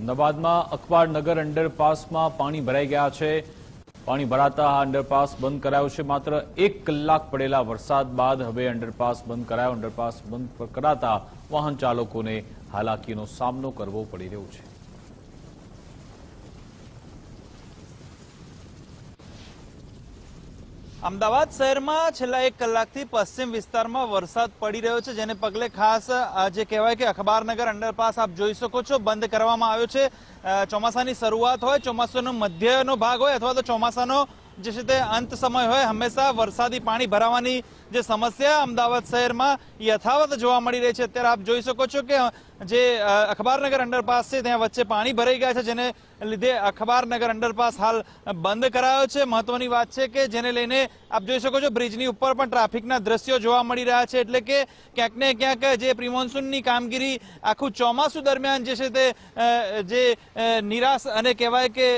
અમદાવાદમાં અખબારનગર અંડરપાસમાં પાણી ભરાઈ ગયા છે. પાણી ભરાતા આ અંડરપાસ બંધ કરાયો છે. માત્ર એક કલાક પડેલા વરસાદ બાદ હવે અંડરપાસ બંધ કરાયો. અંડરપાસ બંધ કરાતા વાહન ચાલકોને હાલાકીનો સામનો કરવો પડી રહ્યો છે. અમદાવાદ શહેરમાં છેલ્લા એક કલાકથી પશ્ચિમ વિસ્તારમાં વરસાદ પડી રહ્યો છે, જેને પગલે ખાસ જે કહેવાય કે અખબારનગર અંડરપાસ આપ જોઈ શકો છો, બંધ કરવામાં આવ્યો છે. ચોમાસાની શરૂઆત હોય, ચોમાસાનો મધ્યનો ભાગ હોય, અથવા તો ચોમાસાનો જે છે તે અંત સમય હોય, હંમેશા વરસાદી પાણી ભરાવાની જે સમસ્યા અમદાવાદ શહેરમાં યથાવત જોવા મળી રહી છે. અત્યારે આપ જોઈ શકો છો કે જે અખબારનગર અંડરપાસ છે ત્યાં વચ્ચે પાણી ભરાઈ ગયા છે, જેને લીધે અખબારનગર અંડરપાસ હાલ બંધ કરાયો છે. મહત્વની વાત છે કે જેને લઈને આપ જોઈ શકો છો, બ્રિજની ઉપર પણ ટ્રાફિકના દ્રશ્યો જોવા મળી રહ્યા છે. એટલે કે ક્યાંક ને ક્યાંક જે પ્રિમોન્સૂનની કામગીરી આખું ચોમાસું દરમિયાન જે છે તે જે નિરાશ અને કહેવાય કે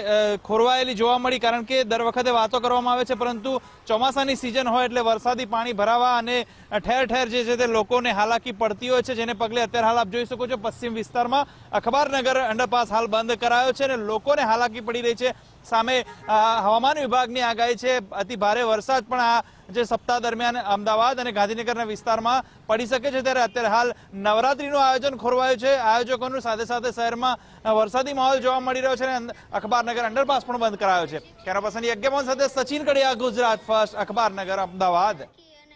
ખોરવાયેલી જોવા મળી. કારણ કે દર વખતે વાતો કરવામાં આવે છે, પરંતુ ચોમાસાની સિઝન હોય એટલે વરસાદી પાણી ભરાવા અને ઠેર ઠેર જે છે તે લોકોને હાલાકી પડતી હોય છે, જેને પગલે અત્યારે હાલ આપ જોઈ શકો છો પશ્ચિમ વિસ્તારમાં અખબારનગર અંડરપાસ હાલ બંધ કરાયો છે અને લોકોને હાલાકી પડી રહી છે. સામે હવામાન વિભાગની આગાહી છે. અતિ ભારે વરસાદ પણ આ જે સપ્તાહ દરમિયાન અમદાવાદ અને ગાંધીનગરના વિસ્તારમાં પડી શકે છે. ત્યારે અત્યારે હાલ નવરાત્રીનું આયોજન ખોરવાયું છે. આયોજકોનું સાથે સાથે શહેરમાં વરસાદી માહોલ જોવા મળી રહ્યો છે અને અખબારનગર અંડરપાસ પણ બંધ કરાયો છે. કેમેરા પર્સન યજ્ઞમોહન સાથે સચિન કડિયા, ગુજરાત ફર્સ્ટ અખબારનગર અમદાવાદ.